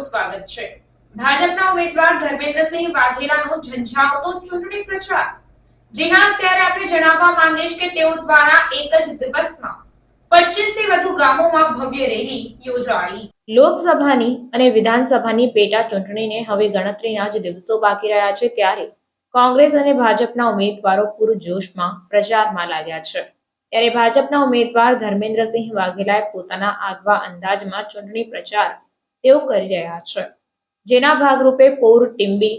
સ્વાગત છે. ભાજપના ઉમેદવાર ધર્મેન્દ્રસિંહ વાઘેલાનો ઝંઝાવતો ચૂંટણી પ્રચાર. જી હા અત્યારે આપણે જણાવવા માંગીશ કે તેઓ દ્વારા એક જ દિવસમાં 25 થી વધુ ગામોમાં ભવ્ય રેલી યોજાઈ. લોકસભાની અને વિધાનસભાની પેટા ચૂંટણીને હવે ગણતરીના જ દિવસો બાકી રહ્યા છે ત્યારે કોંગ્રેસ અને ભાજપના ઉમેદવારો પૂરજોશમાં પ્રચારમાં લાગ્યા છે. ત્યારે ભાજપના ઉમેદવાર ધર્મેન્દ્રસિંહ વાઘેલાએ પોતાના આગવા અંદાજમાં ચૂંટણી પ્રચાર તેઓ કરી રહ્યા છે. જેના ભાગરૂપે પૌર ટીમ્બી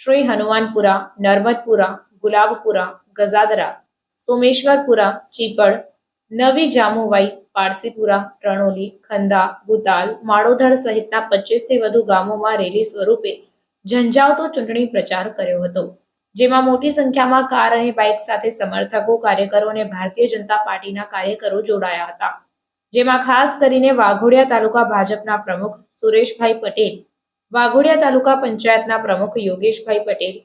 શ્રી હનુમાનપુરા, નર્મદપુરા, ગુલાબપુરા, ગઝાદરા, સોમેશ્વરપુરા, ચીપડ, નવી જામુવાઈ, પારસીપુરા, રણોલી, ખંદા, ગુતાલ, માળોધર સહિતના પચીસથી વધુ ગામોમાં રેલી સ્વરૂપે ઝંઝાવતો ચૂંટણી પ્રચાર કર્યો હતો. જેમાં મોટી સંખ્યામાં કાર અને બાઇક સાથે સમર્થકો, કાર્યકરો અને ભારતીય જનતા પાર્ટીના કાર્યકરો જોડાયા હતા. જેમાં ખાસ કરીને વાઘોડિયા તાલુકા ભાજપના પ્રમુખ સુરેશભાઈ પટેલ, વાઘોડિયા તાલુકા પંચાયતના પ્રમુખ યોગેશભાઈ પટેલ,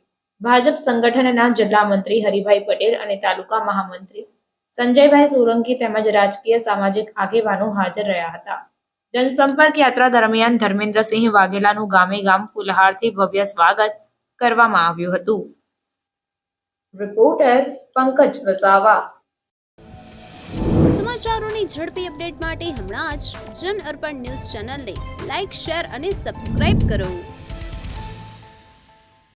ભાજપ સંગઠનના જિલ્લા મંત્રી હરિભાઈ પટેલ અને તાલુકા મહામંત્રી સંજયભાઈ સોલંકી તેમજ રાજકીય સામાજિક આગેવાનો હાજર રહ્યા હતા. જનસંપર્ક યાત્રા દરમિયાન ધર્મેન્દ્રસિંહ વાઘેલાનું ગામે ગામ ફુલહારથી ભવ્ય સ્વાગત કરવામાં આવ્યું હતું. રિપોર્ટર પંકજ વસાવા. સમાચારોની ઝડપી અપડેટ માટે હમણાં જ જન અર્પણ ન્યૂઝ ચેનલને લાઇક શેર અને સબસ્ક્રાઇબ કરો.